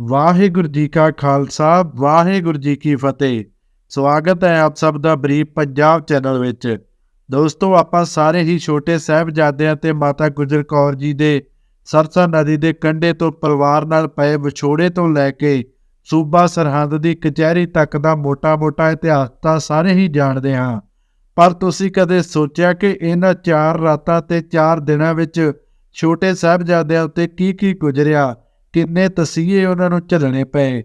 ਵਾਹਿਗੁਰੂ ਜੀ ਕਾ ਖਾਲਸਾ, ਵਾਹਿਗੁਰੂ ਜੀ ਕੀ ਫਤਿਹ। ਸਵਾਗਤ ਹੈ ਆਪ ਸਭ ਦਾ ਬਰੀਫ ਪੰਜਾਬ ਚੈਨਲ ਵਿੱਚ। ਦੋਸਤੋ, ਆਪਾਂ ਸਾਰੇ ਹੀ ਛੋਟੇ ਸਾਹਿਬਜ਼ਾਦਿਆਂ ਤੇ ਮਾਤਾ ਗੁਜਰ ਕੌਰ ਜੀ ਦੇ ਸਰਸਾ ਨਦੀ ਦੇ ਕੰਢੇ ਤੋਂ ਪਰਿਵਾਰ ਨਾਲ ਪਏ ਵਿਛੋੜੇ ਤੋਂ ਲੈ ਕੇ ਸੂਬਾ ਸਰਹੰਦ ਦੀ ਕਚਹਿਰੀ ਤੱਕ ਦਾ ਮੋਟਾ-ਮੋਟਾ ਇਤਿਹਾਸ ਤਾਂ ਸਾਰੇ ਹੀ ਜਾਣਦੇ ਹਾਂ। ਪਰ ਤੁਸੀਂ ਕਦੇ ਸੋਚਿਆ ਕਿ ਇਹਨਾਂ ਚਾਰ ਰਾਤਾਂ ਤੇ ਚਾਰ ਦਿਨਾਂ ਵਿੱਚ ਛੋਟੇ ਸਾਹਿਬਜ਼ਾਦਿਆਂ ਉੱਤੇ ਕੀ ਕੀ ਗੁਜ਼ਰਿਆ? ਕਿੰਨੇ ਤਸੀਹੇ ਉਹਨਾਂ ਨੂੰ ਝੱਲਣੇ ਪਏ।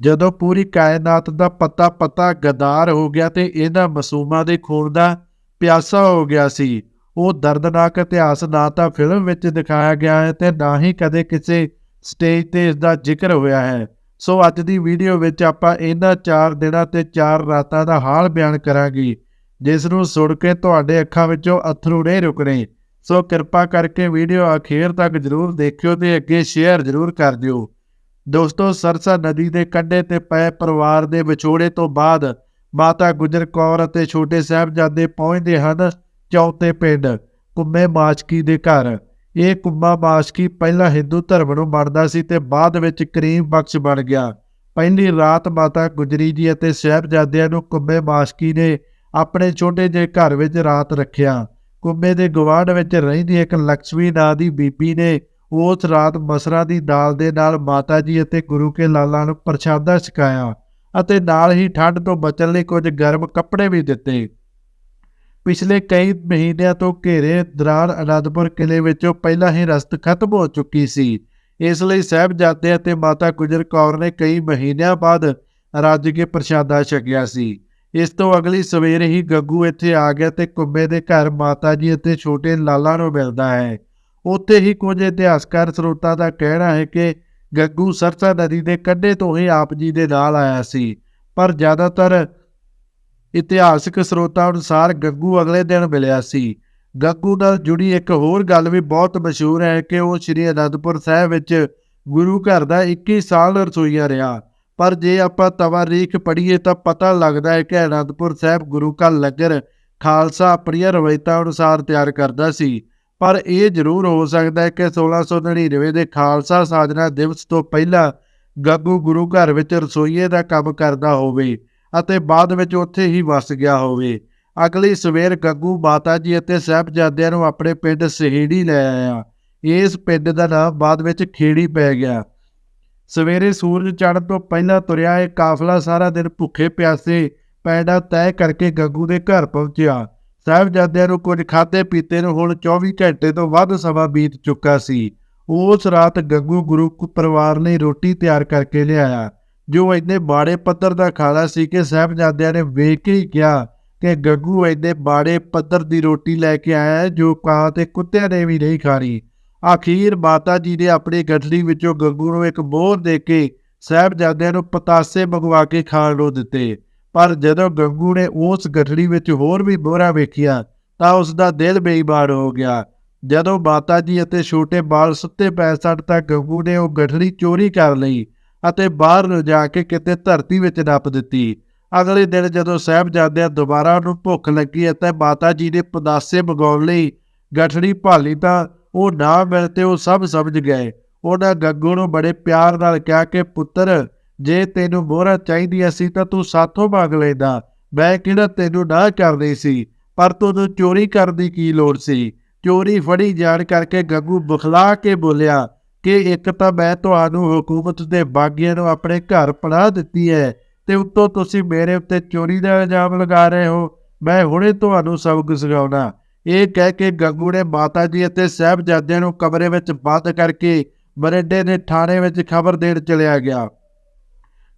ਜਦੋਂ ਪੂਰੀ ਕਾਇਨਾਤ ਦਾ ਪਤਾ ਪਤਾ ਗਦਾਰ ਹੋ ਗਿਆ ਤੇ ਇਹਨਾਂ ਮਾਸੂਮਾਂ ਦੇ ਖੂਨ ਦਾ ਪਿਆਸਾ ਹੋ ਗਿਆ ਸੀ। ਉਹ ਦਰਦਨਾਕ ਇਤਿਹਾਸ ਨਾ ਤਾਂ ਫਿਲਮ ਵਿੱਚ ਦਿਖਾਇਆ ਗਿਆ ਹੈ ਤੇ ਨਾ ਹੀ ਕਦੇ ਕਿਸੇ ਸਟੇਜ ਤੇ ਇਸ ਦਾ ਜ਼ਿਕਰ ਹੋਇਆ ਹੈ। ਸੋ ਅੱਜ ਦੀ ਵੀਡੀਓ ਵਿੱਚ ਆਪਾਂ ਇਹਨਾਂ 4 ਦਿਨਾਂ ਤੇ 4 ਰਾਤਾਂ ਦਾ ਹਾਲ ਬਿਆਨ ਕਰਾਂਗੇ, ਜਿਸ ਨੂੰ ਸੁਣ ਕੇ ਤੁਹਾਡੇ ਅੱਖਾਂ ਵਿੱਚੋਂ ਅਥਰੂ ਨਹੀਂ ਰੁਕਣੇ। ਸੋ ਕਿਰਪਾ ਕਰਕੇ ਵੀਡੀਓ ਅਖੀਰ ਤੱਕ ਜਰੂਰ ਦੇਖਿਓ ਤੇ ਅੱਗੇ ਸ਼ੇਅਰ ਜਰੂਰ ਕਰ ਦਿਓ। ਦੋਸਤੋ, ਸਰਸਾ ਨਦੀ ਦੇ ਕੰਢੇ ਤੇ ਪਏ ਪਰਿਵਾਰ ਦੇ ਵਿਛੋੜੇ ਤੋਂ ਬਾਅਦ ਮਾਤਾ ਗੁਜਰ ਕੌਰ ਅਤੇ ਛੋਟੇ ਸਾਹਿਬਜ਼ਾਦੇ ਪਹੁੰਚਦੇ ਹਨ ਚੌਥੇ ਪਿੰਡ, ਕੁੰਮੇ ਮਾਸਕੀ ਦੇ ਘਰ। ਇਹ ਕੁੰਮਾ ਮਾਸਕੀ ਪਹਿਲਾਂ ਹਿੰਦੂ ਧਰਮ ਨੂੰ ਮੰਨਦਾ ਸੀ ਤੇ ਬਾਅਦ ਵਿੱਚ ਕਰੀਮ ਬਖਸ਼ ਬਣ ਗਿਆ। ਪਹਿਲੀ ਰਾਤ ਮਾਤਾ ਗੁਜਰੀ ਜੀ ਅਤੇ ਸਾਹਿਬਜ਼ਾਦਿਆਂ ਨੂੰ ਕੁੰਮੇ ਮਾਸਕੀ ਨੇ ਆਪਣੇ ਛੋਟੇ ਜਿਹੇ ਘਰ ਵਿੱਚ ਰਾਤ ਰੱਖਿਆ। ਕੁੰਬੇ ਦੇ ਗਵਾਂਢ ਵਿੱਚ ਰਹਿੰਦੀ ਇੱਕ ਲక్ష్ਮੀ ਨਾਂ ਦੀ ਬੀਬੀ ਨੇ ਉਸ ਰਾਤ ਮਸਰਾ ਦੀ ਦਾਲ ਦੇ ਨਾਲ ਮਾਤਾ ਜੀ ਅਤੇ ਗੁਰੂ ਕੇ ਲਾਲਾਂ ਨੂੰ ਪ੍ਰਸ਼ਾਦਾ ਛਕਾਇਆ ਅਤੇ ਨਾਲ ਹੀ ਠੰਡ ਤੋਂ ਬਚਣ ਲਈ ਕੁਝ ਗਰਮ ਕੱਪੜੇ ਵੀ ਦਿੱਤੇ। ਪਿਛਲੇ ਕਈ ਮਹੀਨਿਆਂ ਤੋਂ ਘੇਰੇ ਦੌਰਾਨ ਅਨੰਦਪੁਰ ਕਿਲੇ ਵਿੱਚੋਂ ਪਹਿਲਾਂ ਹੀ ਰਸਤ ਖਤਮ ਹੋ ਚੁੱਕੀ ਸੀ। ਇਸ ਲਈ ਸਾਹਿਬਜ਼ਾਦੇ ਅਤੇ ਮਾਤਾ ਗੁਜਰ ਕੌਰ ਨੇ ਕਈ ਮਹੀਨਿਆਂ ਬਾਅਦ ਰੱਜ ਕੇ ਪ੍ਰਸ਼ਾਦਾ ਛਕਿਆ ਸੀ। ਇਸ ਤੋਂ ਅਗਲੀ ਸਵੇਰ ਹੀ ਗੱਗੂ ਇੱਥੇ ਆ ਗਿਆ ਤੇ ਕੁੰਬੇ ਦੇ ਘਰ ਮਾਤਾ ਜੀ ਅਤੇ ਛੋਟੇ ਲਾਲਾ ਨੂੰ ਮਿਲਦਾ ਹੈ। ਉੱਥੇ ਹੀ ਕੁਝ ਇਤਿਹਾਸਕਾਰ ਸਰੋਤਾਂ ਦਾ ਕਹਿਣਾ ਹੈ ਕਿ ਗੱਗੂ ਸਰਸਾ ਨਦੀ ਦੇ ਕੰਢੇ ਤੋਂ ਹੀ ਆਪ ਜੀ ਦੇ ਨਾਲ ਆਇਆ ਸੀ। ਪਰ ਜ਼ਿਆਦਾਤਰ ਇਤਿਹਾਸਕ ਸਰੋਤਾਂ ਅਨੁਸਾਰ ਗੱਗੂ ਅਗਲੇ ਦਿਨ ਮਿਲਿਆ ਸੀ। ਗੱਗੂ ਨਾਲ ਜੁੜੀ ਇੱਕ ਹੋਰ ਗੱਲ ਵੀ ਬਹੁਤ ਮਸ਼ਹੂਰ ਹੈ ਕਿ ਉਹ ਸ੍ਰੀ ਅਨੰਦਪੁਰ ਸਾਹਿਬ ਵਿੱਚ ਗੁਰੂ ਘਰ ਦਾ 21 ਸਾਲ ਰਸੋਈਆ ਰਿਹਾ। ਪਰ ਜੇ ਆਪਾਂ ਤਵਾਰੀਖ ਪੜ੍ਹੀਏ ਤਾਂ ਪਤਾ ਲੱਗਦਾ ਹੈ ਕਿ ਅਨੰਦਪੁਰ ਸਾਹਿਬ ਗੁਰੂ ਕਾ ਲੰਗਰ ਖਾਲਸਾ ਆਪਣੀਆਂ ਰਵਾਇਤਾਂ ਅਨੁਸਾਰ ਤਿਆਰ ਕਰਦਾ ਸੀ। ਪਰ ਇਹ ਜ਼ਰੂਰ ਹੋ ਸਕਦਾ ਹੈ ਕਿ 1699 ਦੇ ਖਾਲਸਾ ਸਾਜਨਾ ਦਿਵਸ ਤੋਂ ਪਹਿਲਾਂ ਗੱਗੂ ਗੁਰੂ ਘਰ ਵਿੱਚ ਰਸੋਈਏ ਦਾ ਕੰਮ ਕਰਦਾ ਹੋਵੇ ਅਤੇ ਬਾਅਦ ਵਿੱਚ ਉੱਥੇ ਹੀ ਵਸ ਗਿਆ ਹੋਵੇ। ਅਗਲੀ ਸਵੇਰ ਗੱਗੂ ਮਾਤਾ ਜੀ ਅਤੇ ਸਾਹਿਬਜ਼ਾਦਿਆਂ ਨੂੰ ਆਪਣੇ ਪਿੰਡ ਸਹੇੜੀ ਲੈ ਆਇਆ। ਇਸ ਪਿੰਡ ਦਾ ਨਾਮ ਬਾਅਦ ਵਿੱਚ ਖੇੜੀ ਪੈ ਗਿਆ। ਸਵੇਰੇ ਸੂਰਜ ਚੜ੍ਹਨ ਤੋਂ ਪਹਿਲਾਂ ਤੁਰਿਆ, ਇਹ ਕਾਫਲਾ ਸਾਰਾ ਦਿਨ ਭੁੱਖੇ ਪਿਆਸੇ ਪੈਂਡਾ ਤੈਅ ਕਰਕੇ ਗੱਗੂ ਦੇ ਘਰ ਪਹੁੰਚਿਆ। ਸਾਹਿਬਜ਼ਾਦਿਆਂ ਨੂੰ ਕੁਝ ਖਾਦੇ ਪੀਤੇ ਨੂੰ ਹੁਣ 24 ਘੰਟੇ ਤੋਂ ਵੱਧ ਸਮਾਂ ਬੀਤ ਚੁੱਕਾ ਸੀ। ਉਸ ਰਾਤ ਗੱਗੂ ਗੁਰੂ ਪਰਿਵਾਰ ਲਈ ਰੋਟੀ ਤਿਆਰ ਕਰਕੇ ਲਿਆਇਆ। ਜੋ ਇੰਨੇ ਬਾੜੇ ਪੱਧਰ ਦਾ ਖਾਣਾ ਸੀ ਕਿ ਸਾਹਿਬਜ਼ਾਦਿਆਂ ਨੇ ਵੇਖ ਕੇ ਹੀ ਕਿਹਾ ਕਿ ਗੱਗੂ ਇੰਨੇ ਬਾੜੇ ਪੱਧਰ ਦੀ ਰੋਟੀ ਲੈ ਕੇ ਆਇਆ ਜੋ ਕਾਂ ਤੇ ਕੁੱਤਿਆਂ ਨੇ ਵੀ ਨਹੀਂ ਖਾਣੀ। ਆਖੀਰ ਮਾਤਾ ਜੀ ਨੇ ਆਪਣੀ ਗੱਠੜੀ ਵਿੱਚੋਂ ਗੱਗੂ ਨੂੰ ਇੱਕ ਮੋਹਰ ਦੇ ਕੇ ਸਾਹਿਬਜ਼ਾਦਿਆਂ ਨੂੰ ਪਤਾਸੇ ਮੰਗਵਾ ਕੇ ਖਾਣ ਨੂੰ ਦਿੱਤੇ। ਪਰ ਜਦੋਂ ਗੰਗੂ ਨੇ ਉਸ ਗੱਠੜੀ ਵਿੱਚ ਹੋਰ ਵੀ ਮੋਹਰਾਂ ਵੇਖੀਆਂ, ਤਾਂ ਉਸ ਦਾ ਦਿਲ ਬੇਈਮਾਨ ਹੋ ਗਿਆ। ਜਦੋਂ ਮਾਤਾ ਜੀ ਅਤੇ ਛੋਟੇ ਬਾਲ ਸੁੱਤੇ ਪੈ ਸਨ, ਤਾਂ ਗੰਗੂ ਨੇ ਉਹ ਗੱਠੜੀ ਚੋਰੀ ਕਰ ਲਈ ਅਤੇ ਬਾਹਰ ਲਿਜਾ ਕੇ ਕਿਤੇ ਧਰਤੀ ਵਿੱਚ ਨੱਪ ਦਿੱਤੀ। ਅਗਲੇ ਦਿਨ ਜਦੋਂ ਸਾਹਿਬਜ਼ਾਦਿਆਂ ਦੁਬਾਰਾ ਉਹਨੂੰ ਭੁੱਖ ਲੱਗੀ ਅਤੇ ਮਾਤਾ ਜੀ ਨੇ ਪਦਾਸੇ ਮੰਗਾਉਣ ਲਈ ਗੱਠੜੀ ਭਾਲੀ ਤਾਂ ਉਹ ਨਾ ਮਿਲ ਤੇ ਉਹ ਸਭ ਸਮਝ ਗਏ। ਉਹਨਾਂ ਗੱਗੂ ਨੂੰ ਬੜੇ ਪਿਆਰ ਨਾਲ ਕਿਹਾ ਕਿ, ਪੁੱਤਰ, ਜੇ ਤੈਨੂੰ ਮੋਹਰਾ ਚਾਹੀਦੀ ਸੀ ਤਾਂ ਤੂੰ ਸਾਥੋਂ ਮੰਗ ਲੈਂਦਾ। ਮੈਂ ਕਿਹੜਾ ਤੈਨੂੰ ਨਾ ਕਰਨੀ ਸੀ, ਪਰ ਤੂੰ ਚੋਰੀ ਕਰਨ ਦੀ ਕੀ ਲੋੜ ਸੀ? ਚੋਰੀ ਫੜੀ ਜਾਣ ਕਰਕੇ ਗੱਗੂ ਬੁਖਲਾ ਕੇ ਬੋਲਿਆ ਕਿ ਇੱਕ ਤਾਂ ਮੈਂ ਤੁਹਾਨੂੰ ਹਕੂਮਤ ਦੇ ਬਾਗੀਆਂ ਨੂੰ ਆਪਣੇ ਘਰ ਪੜਾ ਦਿੱਤੀ ਹੈ ਤੇ ਉੱਤੋਂ ਤੁਸੀਂ ਮੇਰੇ ਉੱਤੇ ਚੋਰੀ ਦਾ ਇਲਜ਼ਾਮ ਲਗਾ ਰਹੇ ਹੋ। ਮੈਂ ਹੁਣੇ ਤੁਹਾਨੂੰ ਸਬਕ ਸਿਖਾਉਣਾ। ਇਹ ਕਹਿ ਕੇ ਗੱਗੂ ਨੇ ਮਾਤਾ ਜੀ ਅਤੇ ਸਾਹਿਬਜ਼ਾਦਿਆਂ ਨੂੰ ਕਮਰੇ ਵਿੱਚ ਬੰਦ ਕਰਕੇ ਮਰਿੰਡੇ ਦੇ ਥਾਣੇ ਵਿੱਚ ਖਬਰ ਦੇਣ ਚਲਿਆ ਗਿਆ।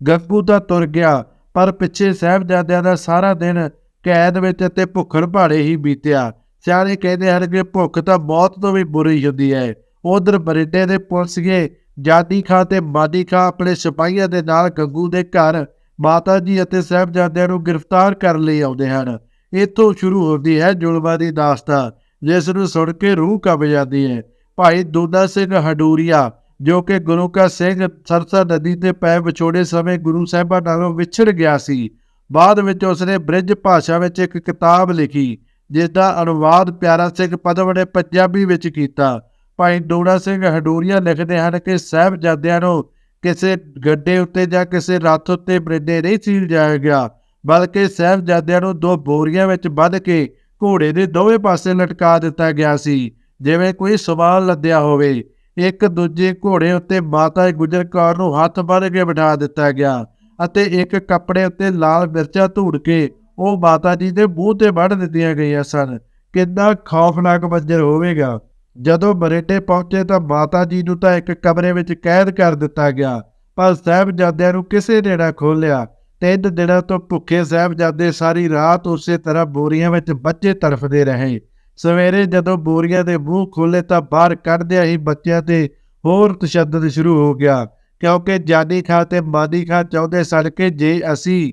ਗੱਗੂ ਤਾਂ ਤੁਰ ਗਿਆ, ਪਰ ਪਿੱਛੇ ਸਾਹਿਬਜ਼ਾਦਿਆਂ ਦਾ ਸਾਰਾ ਦਿਨ ਕੈਦ ਵਿੱਚ ਅਤੇ ਭੁੱਖਣ ਭਾੜੇ ਹੀ ਬੀਤਿਆ। ਸਿਆਣੇ ਕਹਿੰਦੇ ਹਨ ਕਿ ਭੁੱਖ ਤਾਂ ਮੌਤ ਤੋਂ ਵੀ ਬੁਰੀ ਹੁੰਦੀ ਹੈ। ਉਧਰ ਬਰੇਡੇ ਦੇ ਪੁਲਿਸਗੇ ਜਾਦੀ ਖਾਂ ਤੇ ਮਾਦੀ ਖਾਂ ਆਪਣੇ ਸਿਪਾਹੀਆਂ ਦੇ ਨਾਲ ਗੱਗੂ ਦੇ ਘਰ ਮਾਤਾ ਜੀ ਅਤੇ ਸਾਹਿਬਜ਼ਾਦਿਆਂ ਨੂੰ ਗ੍ਰਿਫਤਾਰ ਕਰਨ ਲਈ ਆਉਂਦੇ ਹਨ। ਇੱਥੋਂ ਸ਼ੁਰੂ ਹੁੰਦੀ ਹੈ ਜ਼ੁਲਮਾਂ ਦੀ ਦਾਸਤਾਨ, ਜਿਸ ਨੂੰ ਸੁਣ ਕੇ ਰੂਹ ਕੰਬ ਜਾਂਦੀ ਹੈ। ਭਾਈ ਦੂਦਾ ਸਿੰਘ ਹਡੂਰੀਆ, ਜੋ ਕਿ ਗੁਰੂ ਕਾ ਸਿੰਘ ਸਰਸਾ ਨਦੀ ਤੇ ਪੈ ਵਿਛੋੜੇ ਸਮੇਂ ਗੁਰੂ ਸਾਹਿਬਾਂ ਨਾਲੋਂ ਵਿਛੜ ਗਿਆ ਸੀ, ਬਾਅਦ ਵਿੱਚ ਉਸਨੇ ਬ੍ਰਿਜ ਭਾਸ਼ਾ ਵਿੱਚ ਇੱਕ ਕਿਤਾਬ ਲਿਖੀ ਜਿਸ ਦਾ ਅਨੁਵਾਦ ਪਿਆਰਾ ਸਿੰਘ ਪਦਮ ਨੇ ਪੰਜਾਬੀ ਵਿੱਚ ਕੀਤਾ। ਭਾਈ ਦੋੜਾ ਸਿੰਘ ਹਡੂਰੀਆ ਲਿਖਦੇ ਹਨ ਕਿ ਸਾਹਿਬਜ਼ਾਦਿਆਂ ਨੂੰ ਕਿਸੇ ਗੱਡੇ ਉੱਤੇ ਜਾਂ ਕਿਸੇ ਰੱਥ ਉੱਤੇ ਬਰਿੰਡੇ ਨਹੀਂ ਸੀ ਜਾਇਆ ਗਿਆ। ਬਲਕਿ ਸਾਹਿਬਜ਼ਾਦਿਆਂ ਨੂੰ ਦੋ ਬੋਰੀਆਂ ਵਿੱਚ ਬੱਧ ਕੇ ਘੋੜੇ ਦੇ ਦੋਵੇਂ ਪਾਸੇ ਲਟਕਾ ਦਿੱਤਾ ਗਿਆ ਸੀ, ਜਿਵੇਂ ਕੋਈ ਸਵਾਲ ਲੱਦਿਆ ਹੋਵੇ। ਇੱਕ ਦੂਜੇ ਘੋੜੇ ਉੱਤੇ ਮਾਤਾ ਗੁਜਰ ਕੌਰ ਨੂੰ ਹੱਥ ਬੰਨ੍ਹ ਕੇ ਬਿਠਾ ਦਿੱਤਾ ਗਿਆ ਅਤੇ ਇੱਕ ਕੱਪੜੇ ਉੱਤੇ ਲਾਲ ਮਿਰਚਾਂ ਧੂੜ ਕੇ ਉਹ ਮਾਤਾ ਜੀ ਦੇ ਮੂੰਹ ਤੇ ਵੱਢ ਦਿੱਤੀਆਂ ਗਈਆਂ ਸਨ। ਕਿੰਨਾ ਖੌਫਨਾਕ ਮੰਜ਼ਰ ਹੋਵੇਗਾ। ਜਦੋਂ ਬਰੇਟੇ ਪਹੁੰਚੇ ਤਾਂ ਮਾਤਾ ਜੀ ਨੂੰ ਤਾਂ ਇੱਕ ਕਮਰੇ ਵਿੱਚ ਕੈਦ ਕਰ ਦਿੱਤਾ ਗਿਆ, ਪਰ ਸਾਹਿਬਜ਼ਾਦਿਆਂ ਨੂੰ ਕਿਸੇ ਨੇ ਨਾ ਖੋਲਿਆ ਤਿੰਨ ਦਿਨਾਂ ਤੋਂ ਭੁੱਖੇ ਸਾਹਿਬਜ਼ਾਦੇ ਸਾਰੀ ਰਾਤ ਉਸੇ ਤਰ੍ਹਾਂ ਬੋਰੀਆਂ ਵਿੱਚ ਬੱਚੇ ਤੜਫਦੇ ਰਹੇ। ਸਵੇਰੇ ਜਦੋਂ ਬੋਰੀਆਂ ਦੇ ਮੂੰਹ ਖੋਲੇ ਤਾਂ ਬਾਹਰ ਕੱਢਦਿਆਂ ਹੀ ਬੱਚਿਆਂ ਤੇ ਹੋਰ ਤਸ਼ੱਦਦ ਸ਼ੁਰੂ ਹੋ ਗਿਆ। ਕਿਉਂਕਿ ਜਾਨੀ ਖਾਂ ਤੇ ਮਾਦੀ ਖਾਂ ਚਾਹੁੰਦੇ ਸਨ ਕਿ ਜੇ ਅਸੀਂ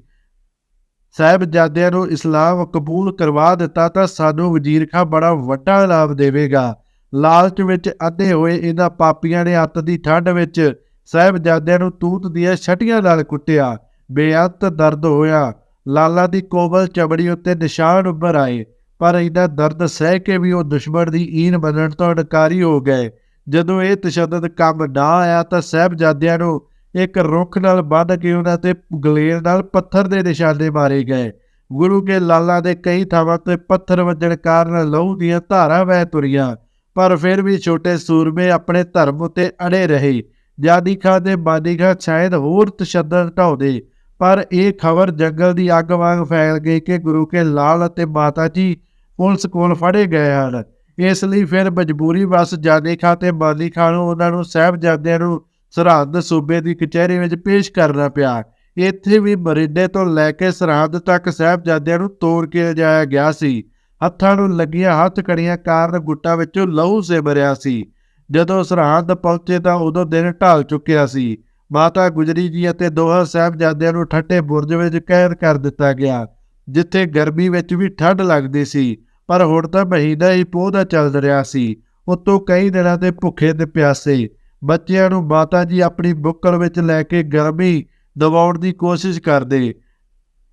ਸਾਹਿਬਜ਼ਾਦਿਆਂ ਨੂੰ ਇਸਲਾਮ ਕਬੂਲ ਕਰਵਾ ਦਿੱਤਾ ਤਾਂ ਸਾਨੂੰ ਵਜ਼ੀਰ ਖਾਂ ਬੜਾ ਵੱਡਾ ਲਾਭ ਦੇਵੇਗਾ। ਲਾਲਚ ਵਿੱਚ ਅੱਧੇ ਹੋਏ ਇਹਨਾਂ ਪਾਪੀਆਂ ਨੇ ਅੱਤ ਦੀ ਠੰਡ ਵਿੱਚ ਸਾਹਿਬਜ਼ਾਦਿਆਂ ਨੂੰ ਤੂਤ ਦੀਆਂ ਛਟੀਆਂ ਨਾਲ ਕੁੱਟਿਆ। ਬੇਅੰਤ ਦਰਦ ਹੋਇਆ। ਲਾਲਾ ਦੀ ਕੋਮਲ ਚਮੜੀ ਉੱਤੇ ਨਿਸ਼ਾਨ ਉੱਭਰ ਆਏ, ਪਰ ਇਹਦਾ ਦਰਦ ਸਹਿ ਕੇ ਵੀ ਉਹ ਦੁਸ਼ਮਣ ਦੀ ਈਨ ਬਣਨ ਤੋਂ ਇਨਕਾਰੀ ਹੋ ਗਏ। ਜਦੋਂ ਇਹ ਤਸ਼ੱਦਦ ਕੰਮ ਨਾ ਆਇਆ ਤਾਂ ਸਾਹਿਬਜ਼ਾਦਿਆਂ ਨੂੰ ਇੱਕ ਰੁੱਖ ਨਾਲ ਬੰਨ੍ਹ ਕੇ ਉਹਨਾਂ ਤੇ ਗਲੇਰ ਨਾਲ ਪੱਥਰ ਦੇ ਨਿਸ਼ਾਨੇ ਮਾਰੇ ਗਏ। ਗੁਰੂ ਕੇ ਲਾਲਾ ਦੇ ਕਈ ਥਾਵਾਂ ਤੇ ਪੱਥਰ ਵੱਜਣ ਕਾਰਨ ਲਹੂ ਦੀਆਂ ਧਾਰਾਂ ਵਹਿ ਤੁਰੀਆਂ, ਪਰ ਫਿਰ ਵੀ ਛੋਟੇ ਸੂਰਮੇ ਆਪਣੇ ਧਰਮ ਉਤੇ ਅੜੇ ਰਹੇ। ਜਾਦੀ ਖਾਂ ਦੇ ਬਾਦੀ ਖਾਂ ਸ਼ਾਇਦ ਹੋਰ ਤਸ਼ੱਦਦ ਢਾਉਂਦੇ। ਪਰ ਇਹ ਖਬਰ ਜੰਗਲ ਦੀ ਅੱਗ ਵਾਂਗ ਫੈਲ ਗਈ ਕਿ ਗੁਰੂ ਕੇ ਲਾਲ ਅਤੇ ਮਾਤਾ ਜੀ ਪੁਲਿਸ ਕੋਲ ਫੜੇ ਗਏ ਹਨ। ਇਸ ਲਈ ਫਿਰ ਮਜਬੂਰੀ ਵਸ ਜਾਦੀ ਖਾਂ ਤੇ ਬਾਦੀ ਖਾਂ ਨੂੰ ਉਹਨਾਂ ਨੂੰ ਸਾਹਿਬਜ਼ਾਦਿਆਂ ਨੂੰ ਸਰਹੰਦ ਸੂਬੇ ਦੀ ਕਚਹਿਰੀ ਵਿੱਚ ਪੇਸ਼ ਕਰਨਾ ਪਿਆ। ਇੱਥੇ ਵੀ ਮਰਿੰਡੇ ਤੋਂ ਲੈ ਕੇ ਸਰਹੰਦ ਤੱਕ ਸਾਹਿਬਜ਼ਾਦਿਆਂ ਨੂੰ ਤੋੜ ਕੇ ਜਾਇਆ ਗਿਆ ਸੀ। ਹੱਥਾਂ ਨੂੰ ਲੱਗੀਆਂ ਹੱਥ ਕੜੀਆਂ ਕਾਰਨ ਗੁੱਟਾਂ ਵਿੱਚੋਂ ਲਹੂ ਸੇ ਭਰਿਆ ਸੀ। ਜਦੋਂ ਸਰਹੰਦ ਪਹੁੰਚੇ ਤਾਂ ਉਦੋਂ ਦਿਨ ਢਾਲ ਚੁੱਕਿਆ ਸੀ। ਮਾਤਾ ਗੁਜਰੀ ਜੀ ਅਤੇ ਦੋਹਾਂ ਸਾਹਿਬਜ਼ਾਦਿਆਂ ਨੂੰ ਠੱਟੇ ਬੁਰਜ ਵਿੱਚ ਕੈਦ ਕਰ ਦਿੱਤਾ ਗਿਆ, ਜਿੱਥੇ ਗਰਮੀ ਵਿੱਚ ਵੀ ਠੰਡ ਲੱਗਦੀ ਸੀ, ਪਰ ਹੁਣ ਤਾਂ ਮਹੀਨਾ ਹੀ ਪੋਹ ਚੱਲ ਰਿਹਾ ਸੀ, ਉਤੋਂ ਕਈ ਦਿਨਾਂ ਤੇ ਭੁੱਖੇ ਤੇ ਪਿਆਸੇ ਬੱਚਿਆਂ ਨੂੰ ਮਾਤਾ ਜੀ ਆਪਣੀ ਬੁੱਕਲ ਵਿੱਚ ਲੈ ਕੇ ਗਰਮੀ ਦਬਾਉਣ ਦੀ ਕੋਸ਼ਿਸ਼ ਕਰਦੇ।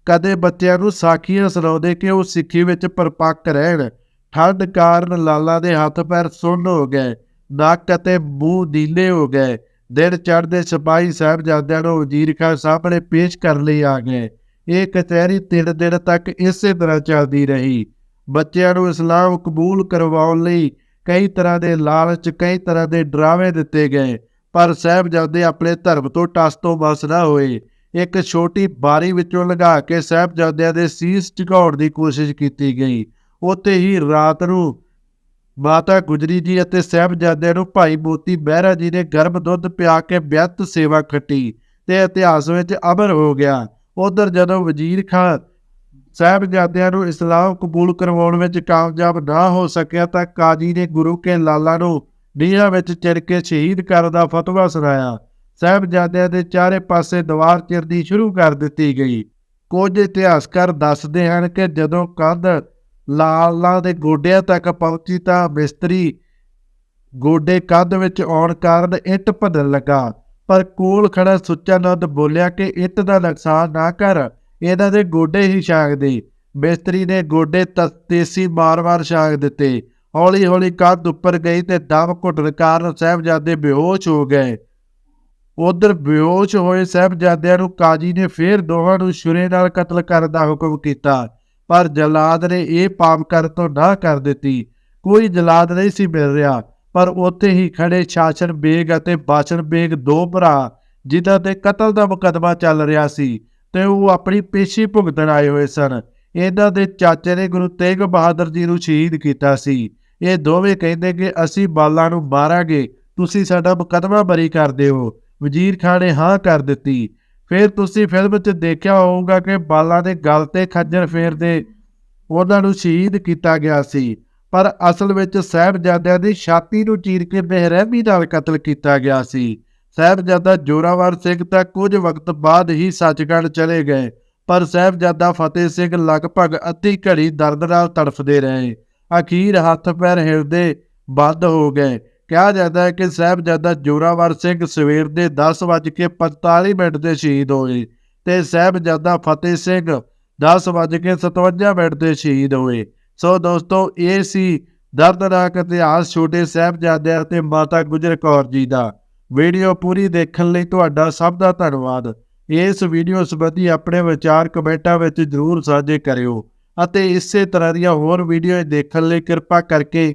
ਕਦੇ ਬੱਚਿਆਂ ਨੂੰ ਸਾਖੀਆਂ ਸੁਣਾਉਂਦੇ ਕਿ ਉਹ ਸਿੱਖੀ ਵਿੱਚ ਪਰਪੱਕ ਰਹਿਣ। ਠੰਡ ਕਾਰਨ ਲਾਲਾ ਦੇ ਹੱਥ ਪੈਰ ਸੁੰਨ ਹੋ ਗਏ, ਨੱਕ ਅਤੇ ਮੂੰਹ ਨੀਲੇ ਹੋ ਗਏ। ਦਿਨ ਚੜ੍ਹਦੇ ਸਿਪਾਹੀ ਸਾਹਿਬਜ਼ਾਦਿਆਂ ਨੂੰ ਵਜ਼ੀਰ ਖਾਨ ਸਾਹਮਣੇ ਪੇਸ਼ ਕਰਨ ਲਈ ਆ ਗਏ। ਇਹ ਕਚਹਿਰੀ ਤਿੰਨ ਦਿਨ ਤੱਕ ਇਸੇ ਤਰ੍ਹਾਂ ਚੱਲਦੀ ਰਹੀ। ਬੱਚਿਆਂ ਨੂੰ ਇਸਲਾਮ ਕਬੂਲ ਕਰਵਾਉਣ ਲਈ ਕਈ ਤਰ੍ਹਾਂ ਦੇ ਲਾਲਚ, ਕਈ ਤਰ੍ਹਾਂ ਦੇ ਡਰਾਵੇ ਦਿੱਤੇ ਗਏ, ਪਰ ਸਾਹਿਬਜ਼ਾਦੇ ਆਪਣੇ ਧਰਮ ਤੋਂ ਟਸ ਤੋਂ ਬਸ ਨਾ ਹੋਏ। ਇੱਕ ਛੋਟੀ ਬਾਰੀ ਵਿੱਚੋਂ ਲੰਘਾ ਕੇ ਸਾਹਿਬਜ਼ਾਦਿਆਂ ਦੇ ਸੀਸ ਝੁਕਾਉਣ ਦੀ ਕੋਸ਼ਿਸ਼ ਕੀਤੀ ਗਈ। ਉੱਥੇ ਹੀ ਰਾਤ ਨੂੰ ਮਾਤਾ ਗੁਜਰੀ ਜੀ ਅਤੇ ਸਾਹਿਬਜ਼ਾਦਿਆਂ ਨੂੰ ਭਾਈ ਮੋਤੀ ਮਹਿਰਾ ਜੀ ਨੇ ਗਰਮ ਦੁੱਧ ਪਿਆ ਕੇ ਬਿਆਤ ਸੇਵਾ ਖੱਟੀ ਤੇ ਇਤਿਹਾਸ ਵਿੱਚ ਅਮਰ ਹੋ ਗਿਆ। ਉਧਰ ਜਦੋਂ ਵਜ਼ੀਰ ਖਾਨ ਸਾਹਿਬਜ਼ਾਦਿਆਂ ਨੂੰ ਇਸਲਾਮ ਕਬੂਲ ਕਰਵਾਉਣ ਵਿੱਚ ਕਾਮਯਾਬ ਨਾ ਹੋ ਸਕਿਆ ਤਾਂ ਕਾਜੀ ਨੇ ਗੁਰੂ ਕੇ ਲਾਲਾ ਨੂੰ ਨੀਹਾਂ ਵਿੱਚ ਚਿਰ ਕੇ ਸ਼ਹੀਦ ਕਰਨ ਦਾ ਫਤਵਾ ਸੁਣਾਇਆ। ਸਾਹਿਬਜ਼ਾਦਿਆਂ ਦੇ ਚਾਰੇ ਪਾਸੇ ਦੀਵਾਰ ਚਿਰਦੀ ਸ਼ੁਰੂ ਕਰ ਦਿੱਤੀ ਗਈ। ਕੁਝ ਇਤਿਹਾਸਕਾਰ ਦੱਸਦੇ ਹਨ ਕਿ ਜਦੋਂ ਕੰਧ ਲਾਲਾਂ ਦੇ ਗੋਡਿਆਂ ਤੱਕ ਪਹੁੰਚੀ ਤਾਂ ਮਿਸਤਰੀ ਗੋਡੇ ਕੰਧ ਵਿੱਚ ਆਉਣ ਕਾਰਨ ਇੱਟ ਭੰਨਣ ਲੱਗਾ। ਪਰ ਕੋਲ ਖੜਾ ਸੁੱਚਾ ਨੰਦ ਬੋਲਿਆ ਕਿ ਇੱਟ ਦਾ ਨੁਕਸਾਨ ਨਾ ਕਰ, ਇਹਨਾਂ ਦੇ ਗੋਡੇ ਹੀ ਛਾਂਗ ਦੇ। ਮਿਸਤਰੀ ਨੇ ਗੋਡੇ ਤੇਸੀ ਮਾਰ-ਮਾਰ ਛਾਂਗ ਦਿੱਤੇ। ਹੌਲੀ-ਹੌਲੀ ਕੰਧ ਉੱਪਰ ਗਈ ਤੇ ਦਮ ਘੁੱਟਣ ਕਾਰਨ ਸਾਹਿਬਜ਼ਾਦੇ ਬੇਹੋਸ਼ ਹੋ ਗਏ। ਉਧਰ ਬੇਹੋਸ਼ ਹੋਏ ਸਾਹਿਬਜ਼ਾਦਿਆਂ ਨੂੰ ਕਾਜੀ ਨੇ ਫੇਰ ਦੋਹਾਂ ਨੂੰ ਸੁਰੇ ਨਾਲ ਕਤਲ ਕਰਨ ਦਾ ਹੁਕਮ ਕੀਤਾ। ਪਰ ਜਲਾਦ ਨੇ ਇਹ ਪਾਪ ਕਰ ਤੋਂ ਨਾ ਕਰ ਦਿੱਤੀ। ਕੋਈ ਜਲਾਦ ਨਹੀਂ ਸੀ ਮਿਲ ਰਿਹਾ, ਪਰ ਉੱਥੇ ਹੀ ਖੜੇ ਸ਼ਾਸਨ ਬੇਗ ਅਤੇ ਬਾਸ਼ਨ ਬੇਗ ਦੋ ਭਰਾ, ਜਿਨ੍ਹਾਂ ਤੇ ਕਤਲ ਦਾ ਮੁਕਦਮਾ ਚੱਲ ਰਿਹਾ ਸੀ ਤੇ ਉਹ ਆਪਣੀ ਪੇਸ਼ੀ ਭੁਗਤਣ ਆਏ ਹੋਏ ਸਨ। ਇਹਨਾਂ ਦੇ ਚਾਚੇ ਨੇ ਗੁਰੂ ਤੇਗ ਬਹਾਦਰ ਜੀ ਨੂੰ ਸ਼ਹੀਦ ਕੀਤਾ ਸੀ। ਇਹ ਦੋਵੇਂ ਕਹਿੰਦੇ ਕਿ ਅਸੀਂ ਬਾਲਾਂ ਨੂੰ ਮਾਰਾਂਗੇ, ਤੁਸੀਂ ਸਾਡਾ ਮੁਕਦਮਾ ਬਰੀ ਕਰ ਦਿਓ। ਵਜ਼ੀਰ ਖਾਨ ਨੇ ਹਾਂ ਕਰ ਦਿੱਤੀ। ਫਿਰ ਤੁਸੀਂ ਫਿਲਮ 'ਚ ਦੇਖਿਆ ਹੋਊਗਾ ਕਿ ਬਾਲਾਂ ਦੇ ਗਲ ਤੇ ਖੱਜਰ ਫੇਰਦੇ ਉਹਨਾਂ ਨੂੰ ਸ਼ਹੀਦ ਕੀਤਾ ਗਿਆ ਸੀ। ਪਰ ਅਸਲ ਵਿੱਚ ਸਾਹਿਬਜ਼ਾਦਿਆਂ ਦੀ ਛਾਤੀ ਨੂੰ ਚੀਰ ਕੇ ਬੇਰਹਿਮੀ ਨਾਲ ਕਤਲ ਕੀਤਾ ਗਿਆ ਸੀ। ਸਾਹਿਬਜ਼ਾਦਾ ਜੋਰਾਵਰ ਸਿੰਘ ਤਾਂ ਕੁਝ ਵਕਤ ਬਾਅਦ ਹੀ ਸੱਚਖੰਡ ਚਲੇ ਗਏ, ਪਰ ਸਾਹਿਬਜ਼ਾਦਾ ਫਤਿਹ ਸਿੰਘ ਲਗਭਗ ਅੱਧੀ ਘੜੀ ਦਰਦ ਨਾਲ ਤੜਫਦੇ ਰਹੇ। ਅਖੀਰ ਹੱਥ ਪੈਰ ਹਿਲਦੇ ਬੰਦ ਹੋ ਗਏ। ਕਿਹਾ ਜਾਂਦਾ ਹੈ ਕਿ ਸਾਹਿਬਜ਼ਾਦਾ ਜੋਰਾਵਰ ਸਿੰਘ ਸਵੇਰ ਦੇ 10:45 ਮਿੰਟ ਤੇ ਸ਼ਹੀਦ ਹੋਏ ਤੇ ਸਾਹਿਬਜ਼ਾਦਾ ਫਤਿਹ ਸਿੰਘ 10:57 ਮਿੰਟ ਤੇ ਸ਼ਹੀਦ ਹੋਏ। ਸੋ ਦੋਸਤੋ, ਇਹ ਸੀ ਦਰਦਨਾਕ ਇਤਿਹਾਸ ਛੋਟੇ ਸਾਹਿਬਜ਼ਾਦਿਆਂ ਅਤੇ ਮਾਤਾ ਗੁਜਰ ਕੌਰ ਜੀ ਦਾ। ਵੀਡੀਓ ਪੂਰੀ ਦੇਖਣ ਲਈ ਤੁਹਾਡਾ ਸਭ ਦਾ ਧੰਨਵਾਦ। ਇਸ ਵੀਡੀਓ ਸੰਬੰਧੀ ਆਪਣੇ ਵਿਚਾਰ ਕਮੈਂਟਾਂ ਵਿੱਚ ਜ਼ਰੂਰ ਸਾਂਝੇ ਕਰਿਓ ਅਤੇ ਇਸੇ ਤਰ੍ਹਾਂ ਦੀਆਂ ਹੋਰ ਵੀਡੀਓ ਦੇਖਣ ਲਈ ਕਿਰਪਾ ਕਰਕੇ